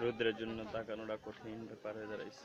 রৌদ্রের জন্য তাকানোটা কঠিন ব্যাপার হয়ে দাঁড়াইছে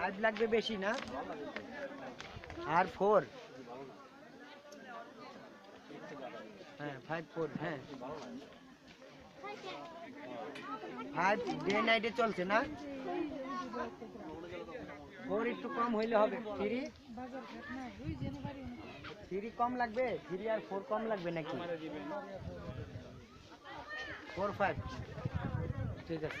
ফাইভ লাগবে বেশি না আর ফোর হ্যাঁ ফাইভ ফোর হ্যাঁ ফাইভ ডে নাইটে চলছে না ফোর একটু কম হইলে হবে থ্রি থ্রি কম লাগবে থ্রি আর ফোর কম লাগবে নাকি ফোর ফাইভ ঠিক আছে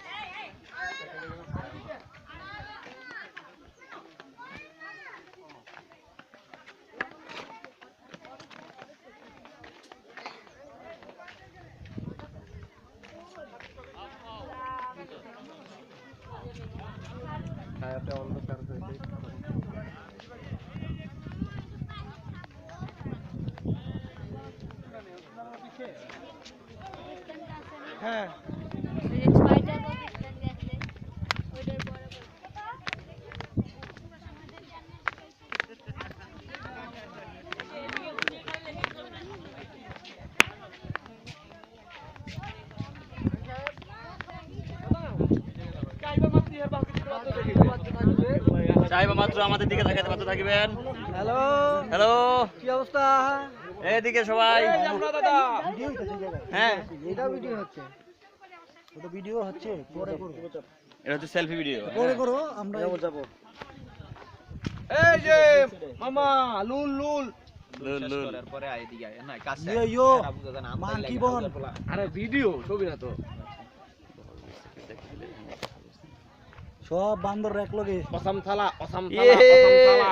হবে বুঝে মাল হ্যাঁ চাইবা মাত্র আমাদের দিকে তাকাতে পারতে থাকবেন হ্যালো। হ্যালো। কি অবস্থা? এদিকে সবাই। হ্যাঁ। এটা ভিডিও হচ্ছে। ওটা ভিডিও হচ্ছে পরে করো এটা হচ্ছে সেলফি ভিডিও পরে করো আমরা যাব এই যে মামা লুল লুল। লুল লুল। মা কি বল? আরে ভিডিও ছবি না তো। সব বান্দর এক লগে। অসাম সালা অসাম ইয়ে। সালা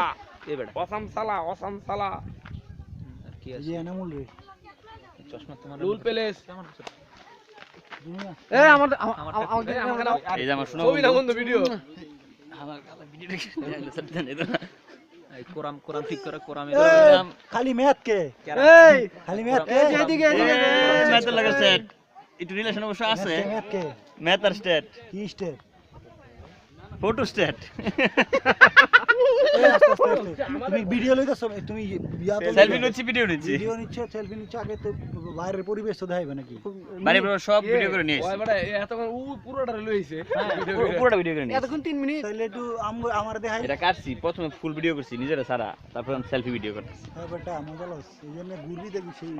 অসাম সালা অসাম সালা অসাম সালা এই যে এনামুল রে। লুল এই আমাদের আমাদের আমাকে দাও এই যে আমার শোনা ছবি না বন্ধু ভিডিও আমার কালা ভিডিও কোরআন ঠিক করে খালি ম্যাথ কে? এই খালি ম্যাথ কে? এদিকে এদিকে ম্যাথের লাগে স্টেট একটু রিলেশন অবশ্য আছে। কে আর স্টেট কি স্টেপ ফটো স্টেট তুমি ভিডিও লইতেছো তুমি তো সেলফি নিচ্ছি ভিডিও নিচ্ছি। ভিডিও নিচ্ছ সেলফি নিচ্ছ আগে তো বাইরের পরিবেশ তো দেখাইবে নাকি? বাড়ি বড় সব ভিডিও করে নিয়ে ওই এসেছি বড় এতক্ষণ উ পুরোটা লইছে পুরোটা ভিডিও করে নিয়ে এতক্ষণ 3 মিনিট তাহলে একটু আমার দেখাই। এটা কাটছি প্রথমে ফুল ভিডিও করছি নিজেরা সারা তারপর আমি সেলফি ভিডিও করতেছি। হ্যাঁ বেটা মজা লাগছে এই জন্য ঘুরবি দেখবি সেই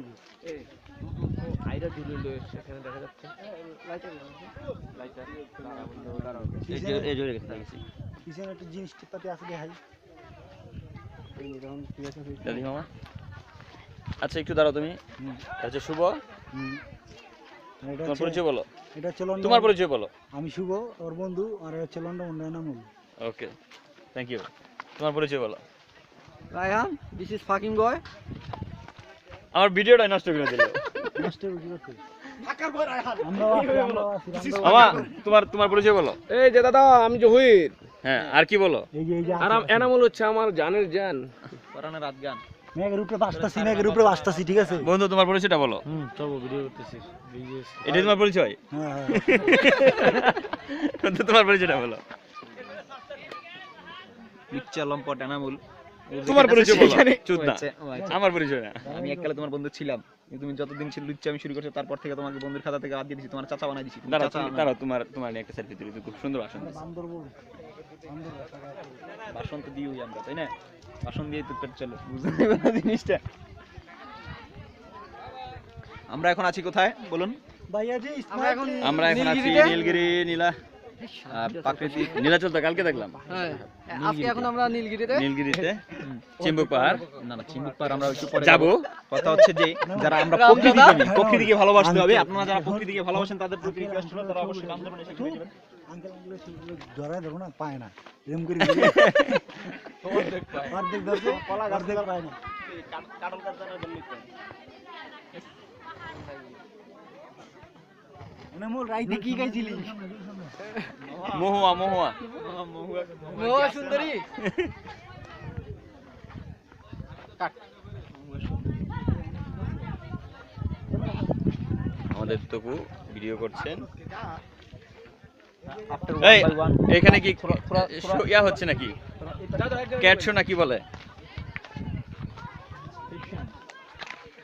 আইরা দিল সেখানে দেখা যাচ্ছে। এই যে এই জোরে গেছে পিছনে একটা জিনিস পাতি আছে দেখাই। দাদি মামা? আচ্ছা একটু দাঁড়াও তুমি। আচ্ছা শুভ? এটা তোমার পরিচয় বলো। এটা হচ্ছে লন্ডন তোমার পরিচয় বলো। আমি শুভ ওর বন্ধু আর হচ্ছে লন্ডন নামুল ওকে থ্যাংক ইউ তোমার পরিচয় বলো। Raihan this is fucking boy আমার ভিডিওটা নষ্ট করে দিল। নষ্ট আছি। তোমার তোমার পরিচয় বলো। এই যে দাদা আমি জহির। হ্যাঁ আর কি বলো? আর এনামুল হচ্ছে আমার জানের জান কোরআনের রাত গান মেঘের উপরে বাসতাছি মেঘের উপরে বাসতাছি ঠিক আছে? বন্ধু তোমার পরিচয়টা বলো। হুম। চলো ভিডিও করতেছি। এটাই তোমার পরিচয়? হ্যাঁ হ্যাঁ। বন্ধু তোমার পরিচয়টা বলো। লিচ্চা লম্পট এনামুল। তোমার পরিচয় বলো। সেখানে- না ও ও। আমার পরিচয় না। আমি এককালে তোমার বন্ধু ছিলাম। তুমি যতদিন ছিল লুচ্চা আমি শুরু করছ তারপর থেকে তোমাকে বন্ধুর খাতা থেকে বাদ দিয়ে দিছি তোমার চাচা বানাই দিছি। তুমি চাচা বানাই- দাঁড়াও তোমার তোমার একটা সেলফি তুলি খুব সুন্দর আসন বান্দর বল বান্দর বাসন তো দিই আমরা তাই না? বাসন দিয়ে তো পেট চলো বুঝতে জিনিসটা। আমরা এখন আছি কোথায় বলুন? ভাইয়া জি আমরা এখন আমরা এখন আছি নীলগিরি নীলা প্রাকৃতিক নীলাচল তো কালকে দেখলাম। হ্যাঁ। আজকে এখন আমরা নীলগিরিতে? নীলগিরিতে। চিম্বুক পাহাড়। না না চিম্বুক পাহাড় আমরা একটু পরে যাব। কথা হচ্ছে যে যারা আমরা রামদাদা? প্রকৃতি প্রেমী, প্রকৃতিকে ভালোবাসতে হবে। আপনারা যারা প্রকৃতিকে ভালোবাসেন তাদের প্রতি রিকোয়েস্ট হলো তারা অবশ্যই বান্দরবনে এসে ঘুরে যাবেন। আঙ্কেল আঙ্কেল ধরো না পায় না। এরকম করে অর্ধেক ধরছে অর্ধেক পায় না। মানে মূল রাইতে কি খাইছিলি মহুয়া মহুয়া। মহুয়া সুন্দরী। আমাদের তকু ভিডিও করছেন। এখানে কি ইয়া হচ্ছে নাকি? ক্যাট শো নাকি বলে?